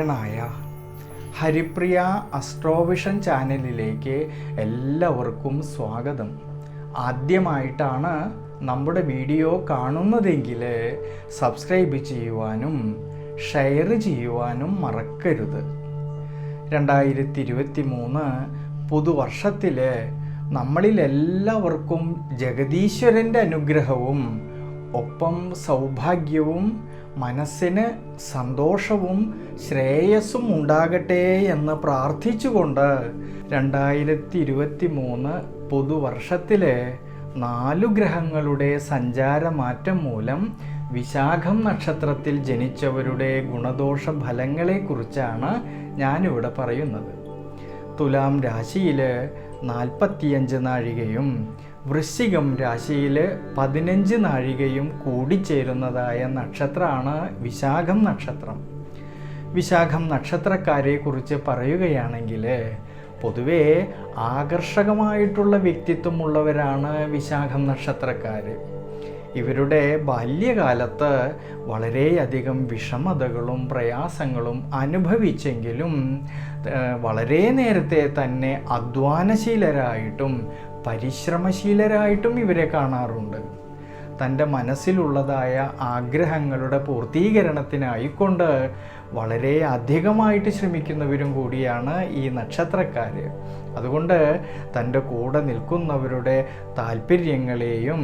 നാരായണായ ഹരിപ്രിയ അസ്ട്രോവിഷൻ ചാനലിലേക്ക് എല്ലാവർക്കും സ്വാഗതം. ആദ്യമായിട്ടാണ് നമ്മുടെ വീഡിയോ കാണുന്നതെങ്കിൽ സബ്സ്ക്രൈബ് ചെയ്യുവാനും ഷെയർ ചെയ്യുവാനും മറക്കരുത്. രണ്ടായിരത്തി ഇരുപത്തി മൂന്ന് പുതുവർഷത്തിൽ നമ്മളിലെല്ലാവർക്കും ജഗദീശ്വരന്റെ അനുഗ്രഹവും ഒപ്പം സൗഭാഗ്യവും മനസ്സിന് സന്തോഷവും ശ്രേയസ്സും ഉണ്ടാകട്ടെ എന്ന് പ്രാർത്ഥിച്ചുകൊണ്ട് രണ്ടായിരത്തി ഇരുപത്തി മൂന്ന് പുതുവർഷത്തിലെ നാലു ഗ്രഹങ്ങളുടെ സഞ്ചാരമാറ്റം മൂലം വിശാഖം നക്ഷത്രത്തിൽ ജനിച്ചവരുടെ ഗുണദോഷ ഫലങ്ങളെക്കുറിച്ചാണ് ഞാനിവിടെ പറയുന്നത്. തുലാം രാശിയിൽ നാൽപ്പത്തിയഞ്ച് നാഴികയും വൃശ്ചികം രാശിയിൽ പതിനഞ്ച് നാഴികയും കൂടിച്ചേരുന്നതായ നക്ഷത്രമാണ് വിശാഖം നക്ഷത്രം. വിശാഖം നക്ഷത്രക്കാരെ കുറിച്ച് പറയുകയാണെങ്കിൽ പൊതുവേ ആകർഷകമായിട്ടുള്ള വ്യക്തിത്വമുള്ളവരാണ് വിശാഖം നക്ഷത്രക്കാർ ഇവരുടെ ബാല്യകാലത്ത് വളരെയധികം വിഷമതകളും പ്രയാസങ്ങളും അനുഭവിച്ചെങ്കിലും വളരെ നേരത്തെ തന്നെ അധ്വാനശീലരായിട്ടും പരിശ്രമശീലരായിട്ടും ഇവരെ കാണാറുണ്ട്. തന്റെ മനസ്സിലുള്ളതായ ആഗ്രഹങ്ങളുടെ പൂർത്തീകരണത്തിനായിക്കൊണ്ട് വളരെ അധികമായിട്ട് ശ്രമിക്കുന്നവരും കൂടിയാണ് ഈ നക്ഷത്രക്കാർ അതുകൊണ്ട് തന്റെ കൂടെ നിൽക്കുന്നവരുടെ താല്പര്യങ്ങളെയും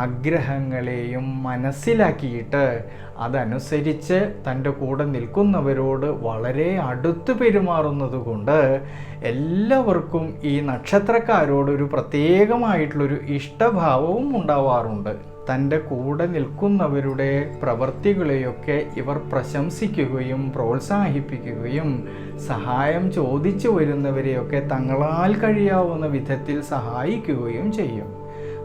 ആഗ്രഹങ്ങളെയും മനസ്സിലാക്കിയിട്ട് അതനുസരിച്ച് തന്റെ കൂടെ നിൽക്കുന്നവരോട് വളരെ അടുത്ത് പെരുമാറുന്നത് കൊണ്ട് എല്ലാവർക്കും ഈ നക്ഷത്രക്കാരോടൊരു പ്രത്യേകമായിട്ടുള്ളൊരു ഇഷ്ടഭാവവും ഉണ്ടാവാറുണ്ട്. തന്റെ കൂടെ നിൽക്കുന്നവരുടെ പ്രവൃത്തികളെയൊക്കെ ഇവർ പ്രശംസിക്കുകയും പ്രോത്സാഹിപ്പിക്കുകയും സഹായം ചോദിച്ചു വരുന്നവരെയൊക്കെ തങ്ങളാൽ കഴിയാവുന്ന വിധത്തിൽ സഹായിക്കുകയും ചെയ്യും.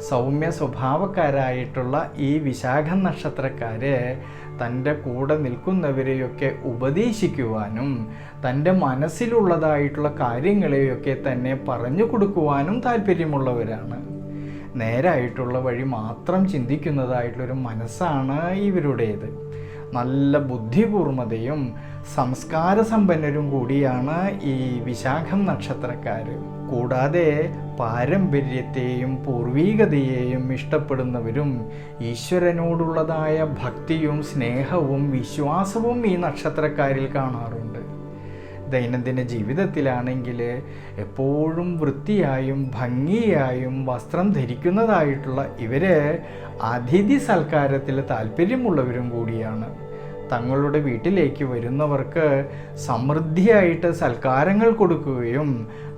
സൗമ്യ സ്വഭാവക്കാരായിട്ടുള്ള ഈ വിശാഖ നക്ഷത്രക്കാരെ തന്റെ കൂടെ നിൽക്കുന്നവരെയൊക്കെ ഉപദേശിക്കുവാനും തന്റെ മനസ്സിലുള്ളതായിട്ടുള്ള കാര്യങ്ങളെയൊക്കെ തന്നെ പറഞ്ഞു കൊടുക്കുവാനും താല്പര്യമുള്ളവരാണ്. നേരായിട്ടുള്ള വഴി മാത്രം ചിന്തിക്കുന്നതായിട്ടുള്ളൊരു മനസ്സാണ് ഇവരുടേത്. നല്ല ബുദ്ധിപൂർമ്മതയും സംസ്കാര സമ്പന്നരും കൂടിയാണ് ഈ വിശാഖം നക്ഷത്രക്കാർ കൂടാതെ പാരമ്പര്യത്തെയും പൂർവീകതയെയും ഇഷ്ടപ്പെടുന്നവരും ഈശ്വരനോടുള്ളതായ ഭക്തിയും സ്നേഹവും വിശ്വാസവും ഈ നക്ഷത്രക്കാരിൽ കാണാറുണ്ട്. ദൈനംദിന ജീവിതത്തിലാണെങ്കിൽ എപ്പോഴും വൃത്തിയായും ഭംഗിയായും വസ്ത്രം ധരിക്കുന്നതായിട്ടുള്ള ഇവർ അതിഥി സൽക്കാരത്തിൽ താല്പര്യമുള്ളവരും കൂടിയാണ്. തങ്ങളുടെ വീട്ടിലേക്ക് വരുന്നവർക്ക് സമൃദ്ധിയായിട്ട് സൽക്കാരങ്ങൾ കൊടുക്കുകയും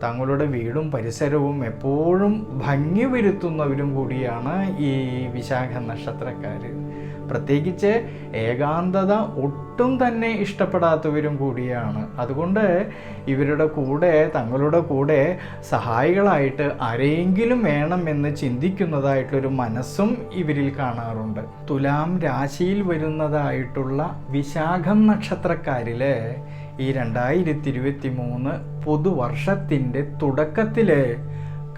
തങ്ങളുടെ വീടും പരിസരവും എപ്പോഴും ഭംഗി വരുത്തുന്നവരും കൂടിയാണ് ഈ വിശാഖ നക്ഷത്രക്കാർ പ്രത്യേകിച്ച് ഏകാന്തത ഒട്ടും തന്നെ ഇഷ്ടപ്പെടാത്തവരും കൂടിയാണ്. അതുകൊണ്ട് ഇവരുടെ കൂടെ തങ്ങളുടെ കൂടെ സഹായികളായിട്ട് ആരെങ്കിലും വേണം വേണമെന്ന് ചിന്തിക്കുന്നതായിട്ടൊരു മനസ്സും ഇവരിൽ കാണാറുണ്ട്. തുലാം രാശിയിൽ വരുന്നതായിട്ടുള്ള വിശാഖം നക്ഷത്രക്കാരിൽ ഈ രണ്ടായിരത്തി ഇരുപത്തി മൂന്ന് പുതുവർഷത്തിന്റെ തുടക്കത്തിൽ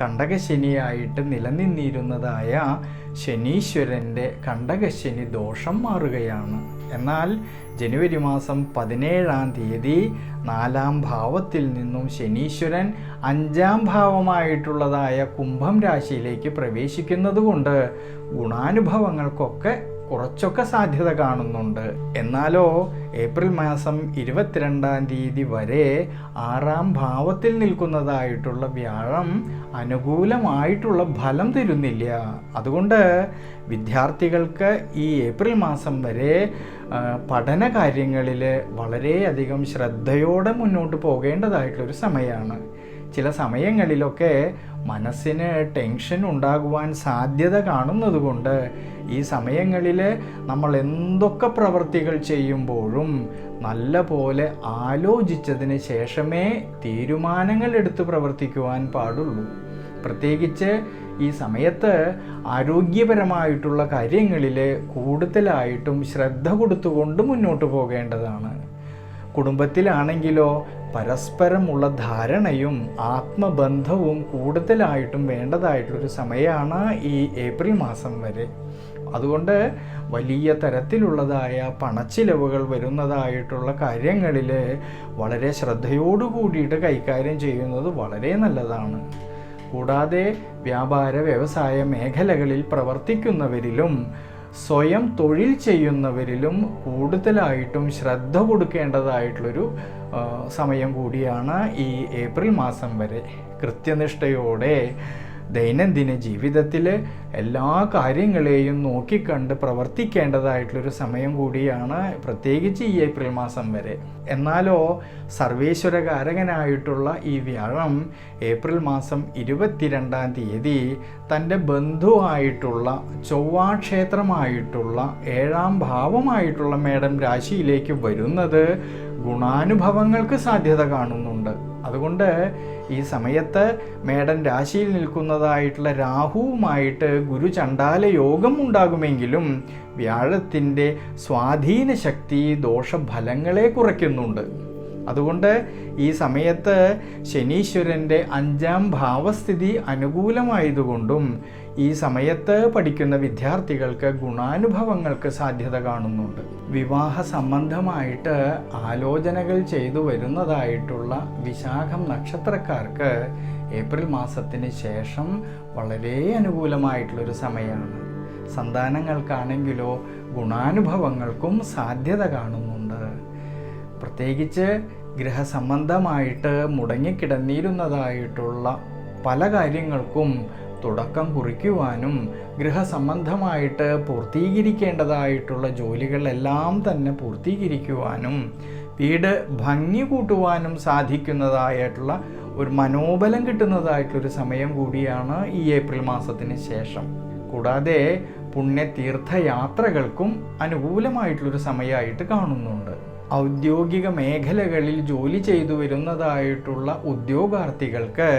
കണ്ടകശനിയായിട്ട് നിലനിന്നിരുന്നതായ ശനീശ്വരന്റെ കണ്ടകശനി ദോഷം മാറുകയാണ്. എന്നാൽ ജനുവരി മാസം പതിനേഴാം തീയതി നാലാം ഭാവത്തിൽ നിന്നും ശനീശ്വരൻ അഞ്ചാം ഭാവമായിട്ടുള്ളതായ കുംഭം രാശിയിലേക്ക് പ്രവേശിക്കുന്നതുകൊണ്ട് ഗുണാനുഭവങ്ങൾക്കൊക്കെ കുറച്ചൊക്കെ സാധ്യത കാണുന്നുണ്ട്. എന്നാലോ ഏപ്രിൽ മാസം ഇരുപത്തിരണ്ടാം തീയതി വരെ ആറാം ഭാവത്തിൽ നിൽക്കുന്നതായിട്ടുള്ള വ്യാഴം അനുകൂലമായിട്ടുള്ള ഫലം തരുന്നില്ല. അതുകൊണ്ട് വിദ്യാർത്ഥികൾക്ക് ഈ ഏപ്രിൽ മാസം വരെ പഠന കാര്യങ്ങളിൽ വളരെയധികം ശ്രദ്ധയോടെ മുന്നോട്ട് പോകേണ്ടതായിട്ടുള്ളൊരു സമയമാണ്. ചില സമയങ്ങളിലൊക്കെ മനസ്സിന് ടെൻഷൻ ഉണ്ടാകുവാൻ സാധ്യത കാണുന്നത് കൊണ്ട് ഈ സമയങ്ങളിൽ നമ്മൾ എന്തൊക്കെ പ്രവൃത്തികൾ ചെയ്യുമ്പോഴും നല്ല പോലെ ആലോചിച്ചതിന് ശേഷമേ തീരുമാനങ്ങൾ എടുത്ത് പ്രവർത്തിക്കുവാൻ പാടുള്ളൂ. പ്രത്യേകിച്ച് ഈ സമയത്ത് ആരോഗ്യപരമായിട്ടുള്ള കാര്യങ്ങളിൽ കൂടുതലായിട്ടും ശ്രദ്ധ കൊടുത്തുകൊണ്ട് മുന്നോട്ട് പോകേണ്ടതാണ്. കുടുംബത്തിലാണെങ്കിലോ പരസ്പരമുള്ള ധാരണയും ആത്മബന്ധവും കൂടുതലായിട്ടും വേണ്ടതായിട്ടുള്ളൊരു സമയമാണ് ഈ ഏപ്രിൽ മാസം വരെ. അതുകൊണ്ട് വലിയ തരത്തിലുള്ളതായ പണച്ചിലവുകൾ വരുന്നതായിട്ടുള്ള കാര്യങ്ങളിൽ വളരെ ശ്രദ്ധയോടു കൂടിയിട്ട് കൈകാര്യം ചെയ്യുന്നത് വളരെ നല്ലതാണ്. കൂടാതെ വ്യാപാര വ്യവസായ മേഖലകളിൽ പ്രവർത്തിക്കുന്നവരിലും സ്വയം തൊഴിൽ ചെയ്യുന്നവരിലും കൂടുതലായിട്ടും ശ്രദ്ധ കൊടുക്കേണ്ടതായിട്ടുള്ളൊരു സമയം കൂടിയാണ് ഈ ഏപ്രിൽ മാസം വരെ. കൃത്യനിഷ്ഠയോടെ ദൈനംദിന ജീവിതത്തിലെ എല്ലാ കാര്യങ്ങളെയും നോക്കിക്കണ്ട് പ്രവർത്തിക്കേണ്ടതായിട്ടുള്ളൊരു സമയം കൂടിയാണ് പ്രത്യേകിച്ച് ഈ ഏപ്രിൽ മാസം വരെ. എന്നാലോ സർവേശ്വരകാരകനായിട്ടുള്ള ഈ വ്യാഴം ഏപ്രിൽ മാസം ഇരുപത്തിരണ്ടാം തീയതി തന്റെ ബന്ധുവായിട്ടുള്ള ചൊവ്വാക്ഷേത്രമായിട്ടുള്ള ഏഴാം ഭാവമായിട്ടുള്ള മേഡം രാശിയിലേക്ക് വരുന്നത് ഗുണാനുഭവങ്ങൾക്ക് സാധ്യത കാണുന്നുണ്ട്. അതുകൊണ്ട് ഈ സമയത്ത് മേടൻ രാശിയിൽ നിൽക്കുന്നതായിട്ടുള്ള രാഹുവുമായിട്ട് ഗുരു ചണ്ടാല യോഗം ഉണ്ടാകുമെങ്കിലും വ്യാഴത്തിന്റെ സ്വാധീന ശക്തി ദോഷഫലങ്ങളെ കുറയ്ക്കുന്നുണ്ട്. അതുകൊണ്ട് ഈ സമയത്ത് ശനീശ്വരന്റെ അഞ്ചാം ഭാവസ്ഥിതി അനുകൂലമായതുകൊണ്ടും ഈ സമയത്ത് പഠിക്കുന്ന വിദ്യാർത്ഥികൾക്ക് ഗുണാനുഭവങ്ങൾക്ക് സാധ്യത കാണുന്നുണ്ട്. വിവാഹ സംബന്ധമായിട്ട് ആലോചനകൾ ചെയ്തു വരുന്നതായിട്ടുള്ള വിശാഖം നക്ഷത്രക്കാർക്ക് ഏപ്രിൽ മാസത്തിന് ശേഷം വളരെ അനുകൂലമായിട്ടുള്ളൊരു സമയമാണ്. സന്താനങ്ങൾക്കാണെങ്കിലോ ഗുണാനുഭവങ്ങൾക്കും സാധ്യത കാണുന്നുണ്ട് പ്രത്യേകിച്ച് ഗൃഹസംബന്ധമായിട്ട് മുടങ്ങിക്കിടന്നിരുന്നതായിട്ടുള്ള പല കാര്യങ്ങൾക്കും തുടക്കം കുറിക്കുവാനും ഗൃഹസംബന്ധമായിട്ട് പൂർത്തീകരിക്കേണ്ടതായിട്ടുള്ള ജോലികളെല്ലാം തന്നെ പൂർത്തീകരിക്കുവാനും വീട് ഭംഗി കൂട്ടുവാനും സാധിക്കുന്നതായിട്ടുള്ള ഒരു മനോബലം കിട്ടുന്നതായിട്ടൊരു സമയം കൂടിയാണ് ഈ ഏപ്രിൽ മാസത്തിന് ശേഷം. കൂടാതെ പുണ്യതീർത്ഥയാത്രകൾക്കും അനുകൂലമായിട്ടുള്ളൊരു സമയമായിട്ട് കാണുന്നുണ്ട്. ഔദ്യോഗിക മേഖലകളിൽ ജോലി ചെയ്തു വരുന്നതായിട്ടുള്ള ഉദ്യോഗാർത്ഥികൾക്ക്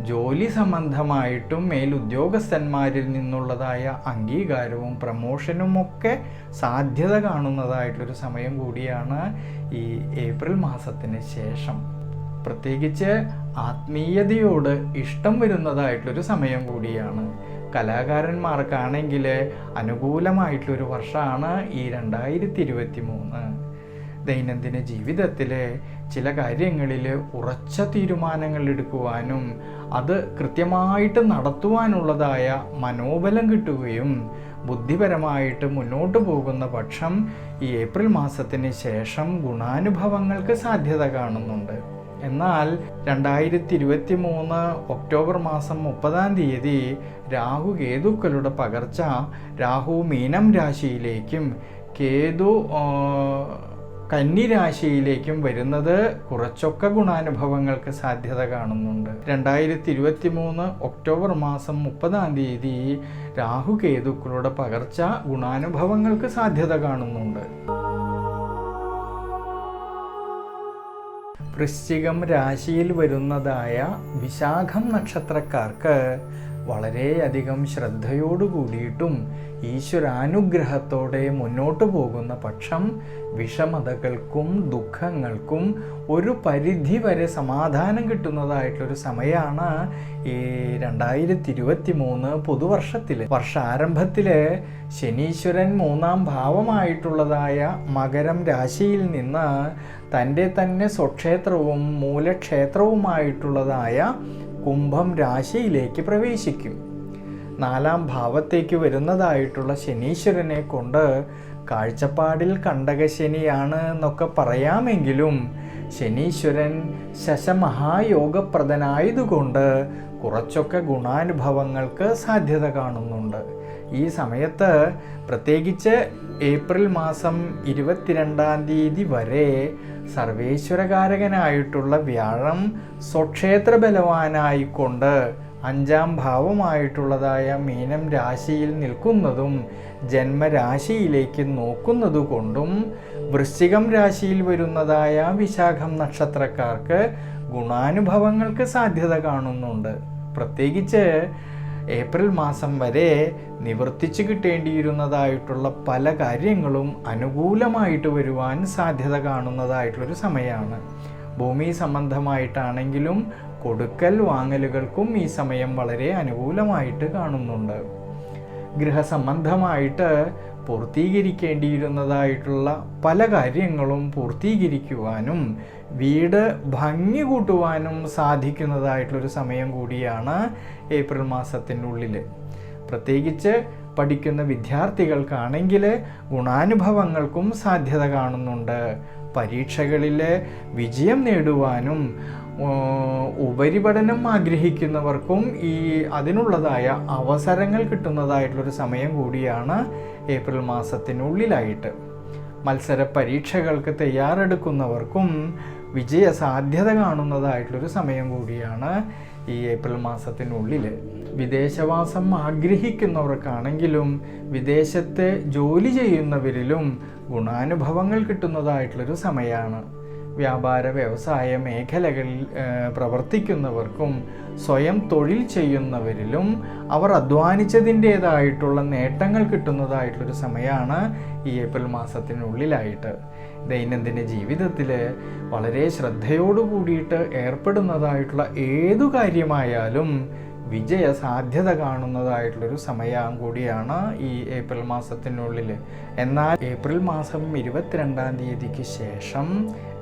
ജോലി സംബന്ധമായിട്ടും മേലുദ്യോഗസ്ഥന്മാരിൽ നിന്നുള്ളതായ അംഗീകാരവും പ്രമോഷനും ഒക്കെ സാധ്യത കാണുന്നതായിട്ടൊരു സമയം കൂടിയാണ് ഈ ഏപ്രിൽ മാസത്തിന് ശേഷം. പ്രത്യേകിച്ച് ആത്മീയതയോട് ഇഷ്ടം വരുന്നതായിട്ടൊരു സമയം കൂടിയാണ്. കലാകാരന്മാർക്കാണെങ്കിൽ അനുകൂലമായിട്ടുള്ളൊരു വർഷമാണ് ഈ രണ്ടായിരത്തി ഇരുപത്തി മൂന്ന് ദൈനംദിന ജീവിതത്തിൽ ചില കാര്യങ്ങളിൽ ഉറച്ച തീരുമാനങ്ങൾ എടുക്കുവാനും അത് കൃത്യമായിട്ട് നടത്തുവാനുള്ളതായ മനോബലം കിട്ടുകയും ബുദ്ധിപരമായിട്ട് മുന്നോട്ട് പോകുന്ന പക്ഷം ഈ ഏപ്രിൽ മാസത്തിന് ശേഷം ഗുണാനുഭവങ്ങൾക്ക് സാധ്യത കാണുന്നുണ്ട്. എന്നാൽ രണ്ടായിരത്തി ഇരുപത്തി മൂന്ന് ഒക്ടോബർ മാസം മുപ്പതാം തീയതി രാഹു കേതുക്കളുടെ പകർച്ച രാഹു മീനം രാശിയിലേക്കും കേതു ആ, കന്നി രാശിയിലേക്കും വരുന്നത് കുറച്ചൊക്കെ ഗുണാനുഭവങ്ങൾക്ക് സാധ്യത കാണുന്നുണ്ട്. രണ്ടായിരത്തി ഇരുപത്തി മൂന്ന് ഒക്ടോബർ മാസം മുപ്പതാം തീയതി രാഹുകേതുക്കളുടെ പകർച്ച ഗുണാനുഭവങ്ങൾക്ക് സാധ്യത കാണുന്നുണ്ട്. വൃശ്ചികം രാശിയിൽ വരുന്നതായ വിശാഖം നക്ഷത്രക്കാർക്ക് വളരെയധികം ശ്രദ്ധയോടു കൂടിയിട്ടും ഈശ്വരാനുഗ്രഹത്തോടെ മുന്നോട്ട് പോകുന്ന പക്ഷം വിഷമതകൾക്കും ദുഃഖങ്ങൾക്കും ഒരു പരിധി വരെ സമാധാനം കിട്ടുന്നതായിട്ടൊരു സമയമാണ് ഈ രണ്ടായിരത്തി ഇരുപത്തി മൂന്ന് പുതുവർഷത്തിൽ വർഷാരംഭത്തിൽ ശനീശ്വരൻ മൂന്നാം ഭാവമായിട്ടുള്ളതായ മകരം രാശിയിൽ നിന്ന് തന്റെ തന്നെ സ്വക്ഷേത്രവും മൂലക്ഷേത്രവുമായിട്ടുള്ളതായ കുംഭം രാശിയിലേക്ക് പ്രവേശിക്കും. നാലാം ഭാവത്തേക്ക് വരുന്നതായിട്ടുള്ള ശനീശ്വരനെ കൊണ്ട് കാഴ്ചപ്പാടിൽ കണ്ടകശനിയാണ് എന്നൊക്കെ പറയാമെങ്കിലും ശനീശ്വരൻ ശശമഹായോഗപ്രദനായതുകൊണ്ട് കുറച്ചൊക്കെ ഗുണാനുഭവങ്ങൾക്ക് സാധ്യത കാണുന്നുണ്ട്. ഈ സമയത്ത് പ്രത്യേകിച്ച് ഏപ്രിൽ മാസം ഇരുപത്തിരണ്ടാം തീയതി വരെ സർവേശ്വരകാരകനായിട്ടുള്ള വ്യാഴം സ്വക്ഷേത്ര ബലവാനായിക്കൊണ്ട് അഞ്ചാം ഭാവമായിട്ടുള്ളതായ മീനം രാശിയിൽ നിൽക്കുന്നതും ജന്മരാശിയിലേക്ക് നോക്കുന്നതുകൊണ്ടും വൃശ്ചികം രാശിയിൽ വരുന്നതായ വിശാഖം നക്ഷത്രക്കാർക്ക് ഗുണാനുഭവങ്ങൾക്ക് സാധ്യത കാണുന്നുണ്ട്. പ്രത്യേകിച്ച് ഏപ്രിൽ മാസം വരെ നിവർത്തിച്ചു കിട്ടേണ്ടിയിരുന്നതായിട്ടുള്ള പല കാര്യങ്ങളും അനുകൂലമായിട്ട് വരുവാൻ സാധ്യത കാണുന്നതായിട്ടുള്ളൊരു സമയമാണ് ഭൂമി സംബന്ധമായിട്ടാണെങ്കിലും കൊടുക്കൽ വാങ്ങലുകൾക്കും ഈ സമയം വളരെ അനുകൂലമായിട്ട് കാണുന്നുണ്ട്. ഗൃഹസംബന്ധമായിട്ട് പൂർത്തീകരിക്കേണ്ടിയിരുന്നതായിട്ടുള്ള പല കാര്യങ്ങളും പൂർത്തീകരിക്കുവാനും വീട് ഭംഗി കൂട്ടുവാനും സാധിക്കുന്നതായിട്ടുള്ളൊരു സമയം കൂടിയാണ് ഏപ്രിൽ മാസത്തിനുള്ളിൽ പ്രത്യേകിച്ച് പഠിക്കുന്ന വിദ്യാർത്ഥികൾക്കാണെങ്കിൽ ഗുണാനുഭവങ്ങൾക്കും സാധ്യത കാണുന്നുണ്ട്. പരീക്ഷകളിൽ വിജയം നേടുവാനും ഉപരിപഠനം ആഗ്രഹിക്കുന്നവർക്കും ഈ അതിനുള്ളതായ അവസരങ്ങൾ കിട്ടുന്നതായിട്ടുള്ളൊരു സമയം കൂടിയാണ് ഏപ്രിൽ മാസത്തിനുള്ളിലായിട്ട്. മത്സര പരീക്ഷകൾക്ക് തയ്യാറെടുക്കുന്നവർക്കും വിജയ സാധ്യത കാണുന്നതായിട്ടുള്ളൊരു സമയം കൂടിയാണ് ഈ ഏപ്രിൽ മാസത്തിനുള്ളിൽ. വിദേശവാസം ആഗ്രഹിക്കുന്നവർക്കാണെങ്കിലും വിദേശത്ത് ജോലി ചെയ്യുന്നവരിലും ഗുണാനുഭവങ്ങൾ കിട്ടുന്നതായിട്ടുള്ളൊരു സമയമാണ് വ്യാപാര വ്യവസായ മേഖലകളിൽ പ്രവർത്തിക്കുന്നവർക്കും സ്വയം തൊഴിൽ ചെയ്യുന്നവരിലും അവർ അധ്വാനിച്ചതിന്റേതായിട്ടുള്ള നേട്ടങ്ങൾ കിട്ടുന്നതായിട്ടുള്ളൊരു സമയമാണ് ഈ ഏപ്രിൽ മാസത്തിനുള്ളിലായിട്ട്. ദൈനംദിന ജീവിതത്തിൽ വളരെ ശ്രദ്ധയോടു കൂടിയിട്ട് ഏർപ്പെടുന്നതായിട്ടുള്ള ഏതു കാര്യമായാലും വിജയ സാധ്യത കാണുന്നതായിട്ടുള്ളൊരു സമയം കൂടിയാണ് ഈ ഏപ്രിൽ മാസത്തിനുള്ളിൽ എന്നാൽ ഏപ്രിൽ മാസം ഇരുപത്തിരണ്ടാം തീയതിക്ക് ശേഷം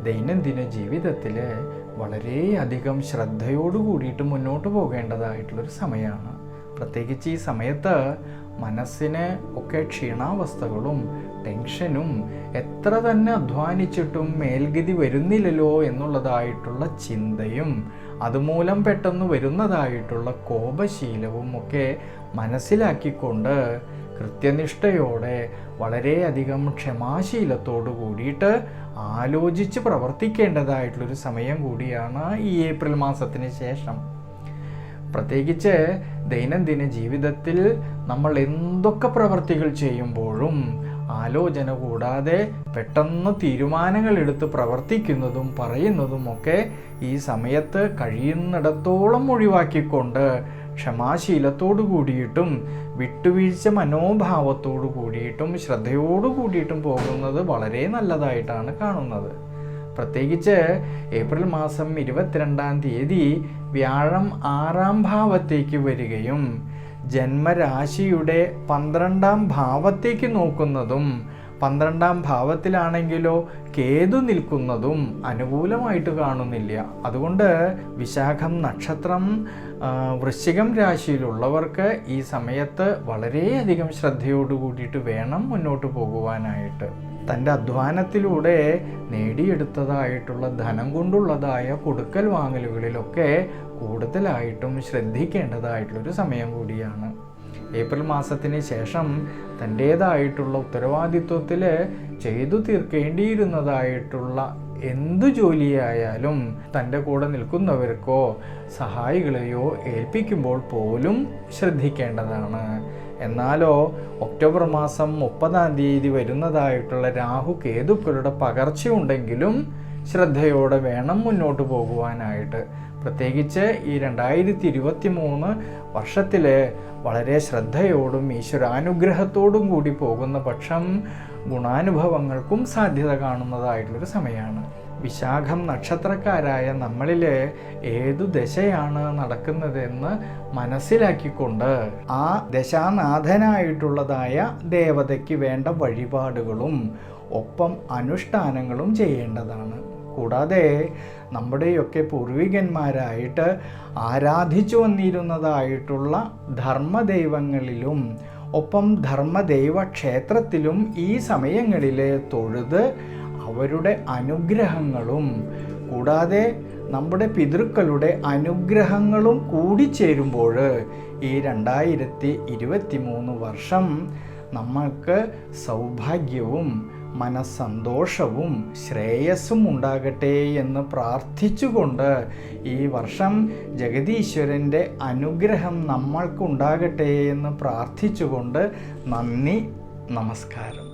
ദൈനംദിന ജീവിതത്തിൽ വളരെയധികം ശ്രദ്ധയോടു കൂടിയിട്ട് മുന്നോട്ട് പോകേണ്ടതായിട്ടുള്ളൊരു സമയമാണ്. പ്രത്യേകിച്ച് ഈ സമയത്ത് മനസ്സിന് ഒക്കെ ക്ഷീണാവസ്ഥകളും ടെൻഷനും എത്ര തന്നെ അധ്വാനിച്ചിട്ടും മേൽഗതി വരുന്നില്ലല്ലോ എന്നുള്ളതായിട്ടുള്ള ചിന്തയും അതുമൂലം പെട്ടെന്ന് വരുന്നതായിട്ടുള്ള കോപശീലവും ഒക്കെ മനസ്സിലാക്കിക്കൊണ്ട് കൃത്യനിഷ്ഠയോടെ വളരെയധികം ക്ഷമാശീലത്തോടു കൂടിയിട്ട് ആലോചിച്ച് പ്രവർത്തിക്കേണ്ടതായിട്ടുള്ളൊരു സമയം കൂടിയാണ് ഈ ഏപ്രിൽ മാസത്തിന് ശേഷം. പ്രത്യേകിച്ച് ദൈനംദിന ജീവിതത്തിൽ നമ്മൾ എന്തൊക്കെ പ്രവർത്തികൾ ചെയ്യുമ്പോഴും ആലോചന കൂടാതെ പെട്ടെന്ന് തീരുമാനങ്ങൾ എടുത്ത് പ്രവർത്തിക്കുന്നതും പറയുന്നതും ഒക്കെ ഈ സമയത്ത് കഴിയുന്നിടത്തോളം ഒഴിവാക്കിക്കൊണ്ട് ക്ഷമാശീലത്തോടു കൂടിയിട്ടും വിട്ടുവീഴ്ച മനോഭാവത്തോടു കൂടിയിട്ടും ശ്രദ്ധയോടു കൂടിയിട്ടും പോകുന്നത് വളരെ നല്ലതായിട്ടാണ് കാണുന്നത്. പ്രത്യേകിച്ച് ഏപ്രിൽ മാസം ഇരുപത്തിരണ്ടാം തീയതി വ്യാഴം ആറാം ഭാവത്തേക്ക് വരികയും ജന്മരാശിയുടെ പന്ത്രണ്ടാം ഭാവത്തേക്ക് നോക്കുന്നതും പന്ത്രണ്ടാം ഭാവത്തിലാണെങ്കിലോ കേതു നിൽക്കുന്നതും അനുകൂലമായിട്ട് കാണുന്നില്ല. അതുകൊണ്ട് വിശാഖം നക്ഷത്രം വൃശ്ചികം രാശിയിലുള്ളവർക്ക് ഈ സമയത്ത് വളരെയധികം ശ്രദ്ധയോട് കൂടിയിട്ട് വേണം മുന്നോട്ട് പോകുവാനായിട്ട്. തന്റെ അധ്വാനത്തിലൂടെ നേടിയെടുത്തതായിട്ടുള്ള ധനം കൊണ്ടുള്ളതായ കൊടുക്കൽ വാങ്ങലുകളിലൊക്കെ കൂടുതലായിട്ടും ശ്രദ്ധിക്കേണ്ടതായിട്ടുള്ളൊരു സമയം കൂടിയാണ്. ഏപ്രിൽ മാസത്തിന് ശേഷം തന്റേതായിട്ടുള്ള ഉത്തരവാദിത്വത്തിൽ ചെയ്തു തീർക്കേണ്ടിയിരുന്നതായിട്ടുള്ള എന്തു ജോലിയായാലും തന്റെ കൂടെ നിൽക്കുന്നവർക്കോ സഹായികളെയോ ഏൽപ്പിക്കുമ്പോൾ പോലും ശ്രദ്ധിക്കേണ്ടതാണ്. എന്നാലോ ഒക്ടോബർ മാസം മുപ്പതാം തീയതി വരുന്നതായിട്ടുള്ള രാഹു കേതുക്കളുടെ പകർച്ചയുണ്ടെങ്കിലും ശ്രദ്ധയോടെ വേണം മുന്നോട്ട് പോകുവാനായിട്ട്. പ്രത്യേകിച്ച് ഈ രണ്ടായിരത്തി ഇരുപത്തി മൂന്ന് വർഷത്തിൽ വളരെ ശ്രദ്ധയോടും ഈശ്വരാനുഗ്രഹത്തോടും കൂടി പോകുന്ന പക്ഷം ഗുണാനുഭവങ്ങൾക്കും സാധ്യത കാണുന്നതായിട്ടുള്ളൊരു സമയമാണ് വിശാഖം നക്ഷത്രക്കാരായ നമ്മളിൽ ഏതു ദശയാണ് നടക്കുന്നതെന്ന് മനസ്സിലാക്കിക്കൊണ്ട് ആ ദശാനാഥനായിട്ടുള്ളതായ ദേവതയ്ക്ക് വേണ്ട വഴിപാടുകളും ഒപ്പം അനുഷ്ഠാനങ്ങളും ചെയ്യേണ്ടതാണ്. കൂടാതെ നമ്മുടെയൊക്കെ പൂർവികന്മാരായിട്ട് ആരാധിച്ചു വന്നിരുന്നതായിട്ടുള്ള ധർമ്മദൈവങ്ങളിലും ഒപ്പം ധർമ്മദൈവ ക്ഷേത്രത്തിലും ഈ സമയങ്ങളിൽ തൊഴുത് അവരുടെ അനുഗ്രഹങ്ങളും കൂടാതെ നമ്മുടെ പിതൃക്കളുടെ അനുഗ്രഹങ്ങളും കൂടിച്ചേരുമ്പോൾ ഈ രണ്ടായിരത്തി ഇരുപത്തി മൂന്ന് വർഷം നമ്മൾക്ക് സൗഭാഗ്യവും മനസ്സന്തോഷവും ശ്രേയസ്സും ഉണ്ടാകട്ടെ എന്ന് പ്രാർത്ഥിച്ചുകൊണ്ട് ഈ വർഷം ജഗതീശ്വരന്റെ അനുഗ്രഹം നമ്മൾക്കുണ്ടാകട്ടെ എന്ന് പ്രാർത്ഥിച്ചുകൊണ്ട് നന്ദി നമസ്കാരം.